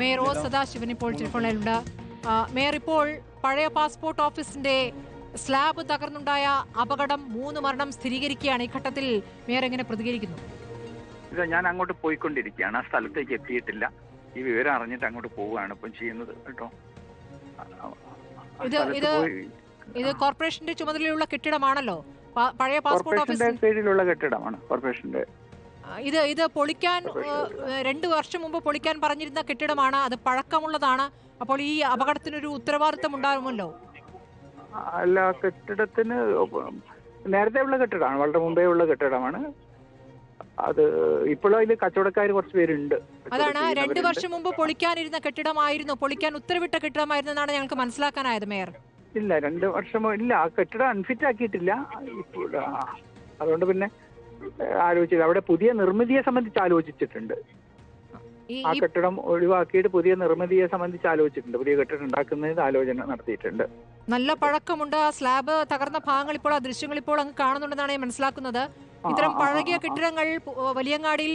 Mayor O Sadasivan ഇപ്പോൾ ടെലിഫോണിലുണ്ട് ആ, mayor ഇപ്പോൾ പഴയ പാസ്പോർട്ട് ഓഫീസിന്റെ സ്ലാബ് തകർന്നുണ്ടായ അപകടം മൂന്ന് മരണം സ്ഥിരീകരിക്കുകയാണ്. ഈ ഘട്ടത്തിൽ മേയർ എങ്ങനെ പ്രതികരിക്കുന്നു? ഇത് ഞാൻ അങ്ങോട്ട് പോയിക്കൊണ്ടിരിക്കുകയാണ്. ആ സ്ഥലത്തേക്ക് എത്തിയിട്ടില്ല. ഈ വിവരം അറിഞ്ഞിട്ട് അങ്ങോട്ട് പോവുകയാണ് ഇപ്പം ചെയ്യുന്നത് കേട്ടോ. ഇത് ഇത് ഇത് കോർപ്പറേഷന്റെ ചുമതലയുള്ള കെട്ടിടമാണല്ലോ. പഴയ പാസ്പോർട്ട് ഓഫീസിന്റെ കീഴിലുള്ള കെട്ടിടമാണ്. കോർപ്പറേഷന്റെ ഇത് ഇത് പൊളിക്കാൻ രണ്ടു വർഷം മുമ്പ് പൊളിക്കാൻ പറഞ്ഞിരുന്ന കെട്ടിടമാണ്. അത് പഴക്കമുള്ളതാണ്. അപ്പോൾ ഈ അപകടത്തിനൊരു ഉത്തരവാദിത്തം ഉണ്ടാകുമല്ലോ? അല്ല കെട്ടിടത്തിന് നേരത്തെ ഉള്ള കെട്ടിടമാണ്. വളരെ മുമ്പേ ഉള്ള കെട്ടിടമാണ്. അത് ഇപ്പോഴും അതിൽ കച്ചവടക്കാർ കുറച്ച് പേരുണ്ട്. അതാണ്. രണ്ടു. വർഷം മുമ്പ് പൊളിക്കാനിരുന്ന കെട്ടിടമായിരുന്നു. പൊളിക്കാൻ ഉത്തരവിട്ട കെട്ടിടമായിരുന്നു എന്നാണ് ഞങ്ങൾക്ക് മനസ്സിലാക്കാനായത് മേയർ. ഇല്ല രണ്ട് വർഷം ഇല്ല ആ കെട്ടിടം അൺഫിറ്റ് ആക്കിയിട്ടില്ല. അതുകൊണ്ട് പിന്നെ ഏഹ്, ആലോചിച്ചില്ല. അവിടെ പുതിയ നിർമ്മിതിയെ സംബന്ധിച്ച് ആലോചിച്ചിട്ടുണ്ട്. ആ കെട്ടിടം ഒഴിവാക്കിയിട്ട് പുതിയ നിർമ്മിതിയെ സംബന്ധിച്ച് ആലോചിച്ചിട്ടുണ്ട്. പുതിയ കെട്ടിടം ഉണ്ടാക്കുന്നതിന് ആലോചന നടത്തിയിട്ടുണ്ട്. നല്ല പഴക്കമുണ്ട്. ആ സ്ലാബ് തകർന്ന ഭാഗങ്ങൾ ഇപ്പോൾ ആ ദൃശ്യങ്ങൾ ഇപ്പോൾ അങ്ങ് കാണുന്നുണ്ടെന്നാണ് ഞാൻ മനസ്സിലാക്കുന്നത്. ഇത്തരം പഴകിയ. കെട്ടിടങ്ങൾ വലിയങ്ങാടിയിൽ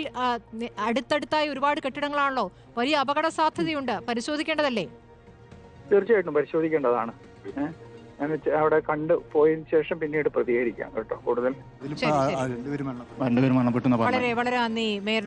അടുത്തടുത്തായി ഒരുപാട് കെട്ടിടങ്ങളാണല്ലോ. വലിയ അപകട സാധ്യതയുണ്ട്. പരിശോധിക്കേണ്ടതല്ലേ? തീർച്ചയായിട്ടും പരിശോധിക്കേണ്ടതാണ്. അവിടെ കണ്ട് പോയതിനു ശേഷം പിന്നീട് പ്രതികരിക്കാം കേട്ടോ. കൂടുതൽ. രണ്ടുപേരും മരണപ്പെട്ടു. വളരെ വളരെ നന്ദി. മേയർ